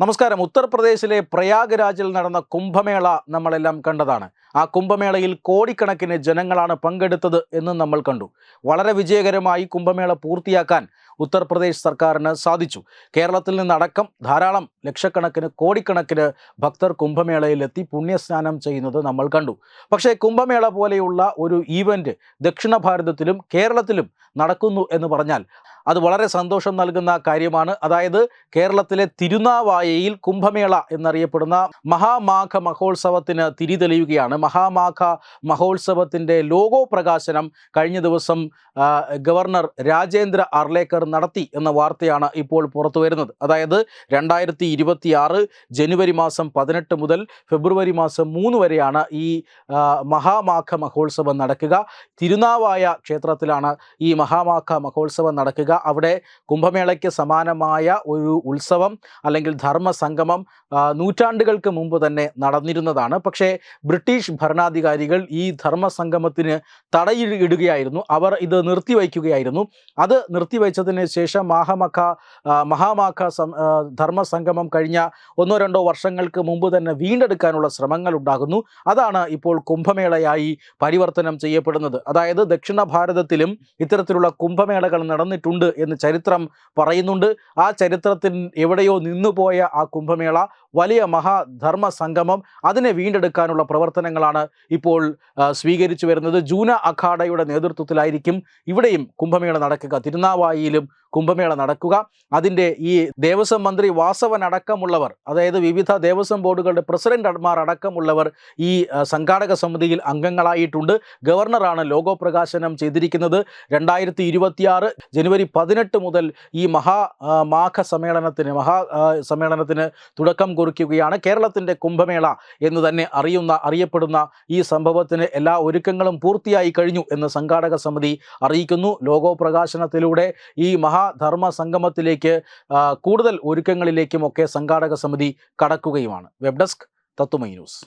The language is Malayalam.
നമസ്കാരം. ഉത്തർപ്രദേശിലെ പ്രയാഗ്രാജിൽ നടന്ന കുംഭമേള നമ്മളെല്ലാം കണ്ടതാണ്. ആ കുംഭമേളയിൽ കോടിക്കണക്കിന് ജനങ്ങളാണ് പങ്കെടുത്തത് എന്ന് നമ്മൾ കണ്ടു. വളരെ വിജയകരമായി കുംഭമേള പൂർത്തിയാക്കാൻ ഉത്തർപ്രദേശ് സർക്കാരിന് സാധിച്ചു. കേരളത്തിൽ നിന്നടക്കം ധാരാളം ലക്ഷക്കണക്കിന് കോടിക്കണക്കിന് ഭക്തർ കുംഭമേളയിലെത്തി പുണ്യസ്നാനം ചെയ്യുന്നത് നമ്മൾ കണ്ടു. പക്ഷേ കുംഭമേള പോലെയുള്ള ഒരു ഈവന്റ് ദക്ഷിണ ഭാരതത്തിലും കേരളത്തിലും നടക്കുന്നു എന്ന് പറഞ്ഞാൽ അത് വളരെ സന്തോഷം നൽകുന്ന കാര്യമാണ്. അതായത് കേരളത്തിലെ തിരുനാവായയിൽ കുംഭമേള എന്നറിയപ്പെടുന്ന മഹാമാഘ മഹോത്സവത്തിന് തിരി തെളിയുകയാണ് മഹാമാഘ മഹോത്സവത്തിന്റെ ലോഗോ പ്രകാശനം കഴിഞ്ഞ ദിവസം ഗവർണർ രാജേന്ദ്ര അർലേക്കർ നടത്തി എന്ന വാർത്തയാണ് ഇപ്പോൾ പുറത്തു വരുന്നത്. അതായത് രണ്ടായിരത്തി ഇരുപത്തി ആറ് ജനുവരി മാസം പതിനെട്ട് മുതൽ ഫെബ്രുവരി മാസം മൂന്ന് വരെയാണ് ഈ മഹാമാഘ മഹോത്സവം നടക്കുക. തിരുനാവായ ക്ഷേത്രത്തിലാണ് ഈ മഹാമാഘ മഹോത്സവം നടക്കുക. അവിടെ കുംഭമേളയ്ക്ക് സമാനമായ ഒരു ഉത്സവം അല്ലെങ്കിൽ ധർമ്മ സംഗമം നൂറ്റാണ്ടുകൾക്ക് മുമ്പ് തന്നെ നടന്നിരുന്നതാണ്. പക്ഷേ ബ്രിട്ടീഷ് ഭരണാധികാരികൾ ഈ ധർമ്മ ധർമ്മസംഗമത്തിന് തടയിടുകയായിരുന്നു അവർ ഇത് നിർത്തിവയ്ക്കുകയായിരുന്നു. അത് നിർത്തിവെച്ചതിന് ശേഷം മഹാമഖ മഹാമാഖ ധർമ്മസംഗമം കഴിഞ്ഞ ഒന്നോ രണ്ടോ വർഷങ്ങൾക്ക് മുമ്പ് തന്നെ വീണ്ടെടുക്കാനുള്ള ശ്രമങ്ങൾ ഉണ്ടാകുന്നു. അതാണ് ഇപ്പോൾ കുംഭമേളയായി പരിവർത്തനം ചെയ്യപ്പെടുന്നത്. അതായത് ദക്ഷിണ ഭാരതത്തിലും ഇത്തരത്തിലുള്ള കുംഭമേളകൾ നടന്നിട്ടുണ്ട് എന്ന് ചരിത്രം പറയുന്നുണ്ട്. ആ ചരിത്രത്തിൽ എവിടെയോ നിന്നുപോയ ആ കുംഭമേള വലിയ മഹാധർമ്മ സംഗമം അതിനെ വീണ്ടെടുക്കാനുള്ള പ്രവർത്തനങ്ങളാണ് ഇപ്പോൾ സ്വീകരിച്ചു വരുന്നത്. ജൂന അഖാഡയുടെ നേതൃത്വത്തിലായിരിക്കും ഇവിടെയും കുംഭമേള നടക്കുക. തിരുനാവായിയിലും കുംഭമേള നടക്കുക. അതിന്റെ ഈ ദേവസ്വം മന്ത്രി വാസവൻ അടക്കമുള്ളവർ അതായത് വിവിധ ദേവസ്വം ബോർഡുകളുടെ പ്രസിഡന്റ്മാർ അടക്കമുള്ളവർ ഈ സംഘാടക സമിതിയിൽ അംഗങ്ങളായിട്ടുണ്ട്. ഗവർണറാണ് ലോഗോ പ്രകാശനം ചെയ്തിരിക്കുന്നത്. രണ്ടായിരത്തി ഇരുപത്തിയാറ് ജനുവരി പതിനെട്ട് മുതൽ ഈ മഹാ മാഘ സമ്മേളനത്തിന് മഹാ സമ്മേളനത്തിന് തുടക്കം കുറിക്കുകയാണ്. കേരളത്തിന്റെ കുംഭമേള എന്ന് തന്നെ അറിയുന്ന അറിയപ്പെടുന്ന ഈ സംഭവത്തിന് എല്ലാ ഒരുക്കങ്ങളും പൂർത്തിയായി കഴിഞ്ഞു എന്ന് സംഘാടക സമിതി അറിയിക്കുന്നു. ലോഗോ പ്രകാശനത്തിലൂടെ ഈ മഹാധർമ്മ സംഗമത്തിലേക്ക് കൂടുതൽ കൂടുതൽ ഒരുക്കങ്ങളിലേക്കുമൊക്കെ സംഘാടക സമിതി കടക്കുകയുമാണ്. Web desk Tatwamayi news.